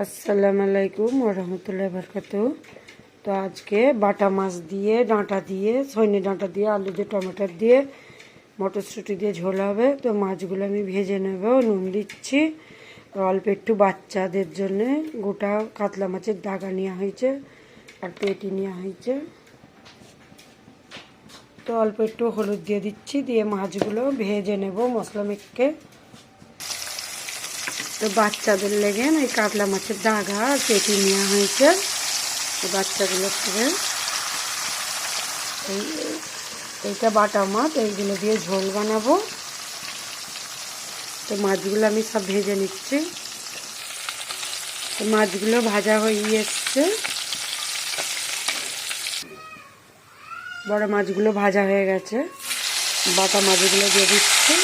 আসসালামু আলাইকুম রহমতুল্লাহ বরকত তো আজকে বাটা মাছ দিয়ে, ডাঁটা দিয়ে সৈন্য ডাঁটা দিয়ে, আলু দিয়ে, টমেটো দিয়ে, মটরশুঁটি দিয়ে ঝোল হবে। তো মাছগুলো আমি ভেজে নেব, নুন দিচ্ছি। অল্প একটু বাচ্চাদের জন্যে গোটা কাতলা মাছের দাগা নেওয়া হয়েছে আর পেটি নেওয়া হয়েছে। তো অল্প একটু হলুদ দিয়ে দিচ্ছি, দিয়ে মাছগুলো ভেজে নেব মশলা মেখে। তো বাচ্চাদের লেগে এই কাতলা মাছের দাগা পেটি নেওয়া হয়েছে। তো বাচ্চাগুলো থেকে এই, এইটা বাটা মাছ, এইগুলো দিয়ে ঝোল বানাবো। তো মাছগুলো আমি সব ভেজে নিচ্ছি। তো মাছগুলো ভাজা হয়ে এসছে। বড় মাছগুলো ভাজা হয়ে গেছে। বাটা মাছগুলো দিয়ে দিচ্ছি।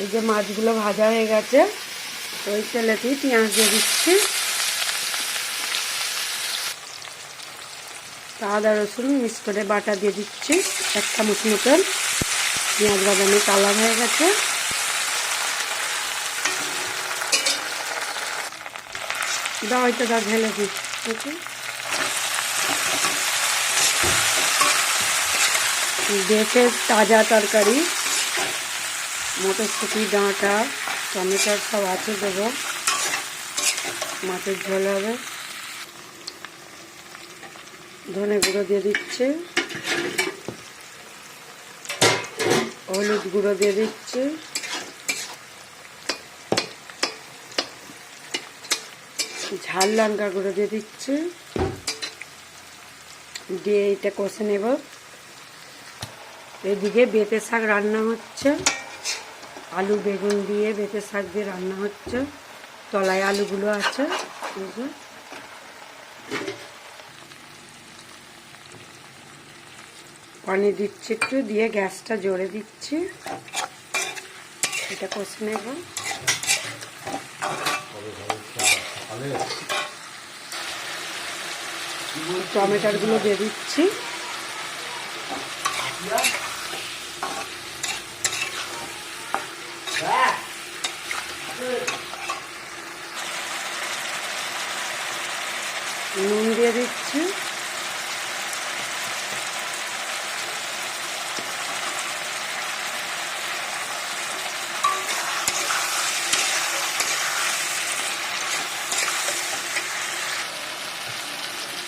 এই যে মাছগুলো ভাজা হয়ে গেছে ওই তেলেতেই পেঁয়াজ দিয়ে দিচ্ছি। আদা, রসুন মিক্স করে বাটা দিয়ে দিচ্ছি এক চামচ মতন। পেঁয়াজ বাদামি কালার হয়ে গেছে। দাও হয়তো দা ঢেলে দিচ্ছি দেশের তাজা তরকারি। মটরশুঁটি, ডাঁটা, টমেটোর সব আছে দেবো। মাছের ঝোল হবে। ধনে গুঁড়ো দিয়ে দিচ্ছে। হলুদ গুঁড়ো দিয়ে দিচ্ছে। ঝাল লঙ্কা গুঁড়ো দিয়ে দিচ্ছে। দিয়ে এটা কষে নেব। এদিকে বেতে শাক রান্না হচ্ছে। আলু, বেগুন দিয়ে বেতে শাক দিয়ে রান্না হচ্ছে। তলায় আলুগুলো আছে পানি দিচ্ছি একটু, দিয়ে গ্যাসটা জোরে দিচ্ছি। এটা কষে নেব। টমেটোগুলো দিয়ে দিচ্ছি। নুন দিয়ে দিচ্ছি।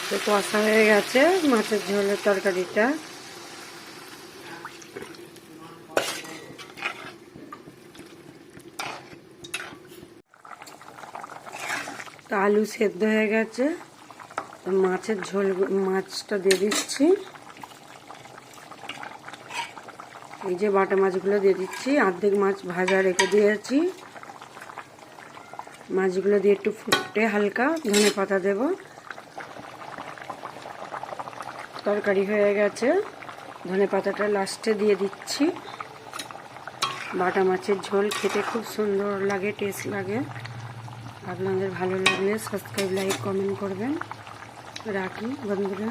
তো কষা হয়ে গেছে মাছের ঝোলের তরকারিটা। তো আলু সেদ্ধ হয়ে গেছে। মাছের ঝোল, মাছটা দিয়ে দিচ্ছি। এই যে বাটা মাছগুলো দিয়ে দিচ্ছি, অর্ধেক মাছ ভাজা রেখে দিয়েছি। মাছগুলো দিয়ে একটু ফুটে হালকা ধনে পাতা দেব। তরকারি হয়ে গেছে। ধনে পাতাটা লাস্টে দিয়ে দিচ্ছি। বাটা মাছের ঝোল খেতে খুব সুন্দর লাগে, টেস্ট লাগে। আপনাদের ভালো লাগলে সাবস্ক্রাইব লাইক কমেন্ট করবেন। রাখি বন্ধুরা।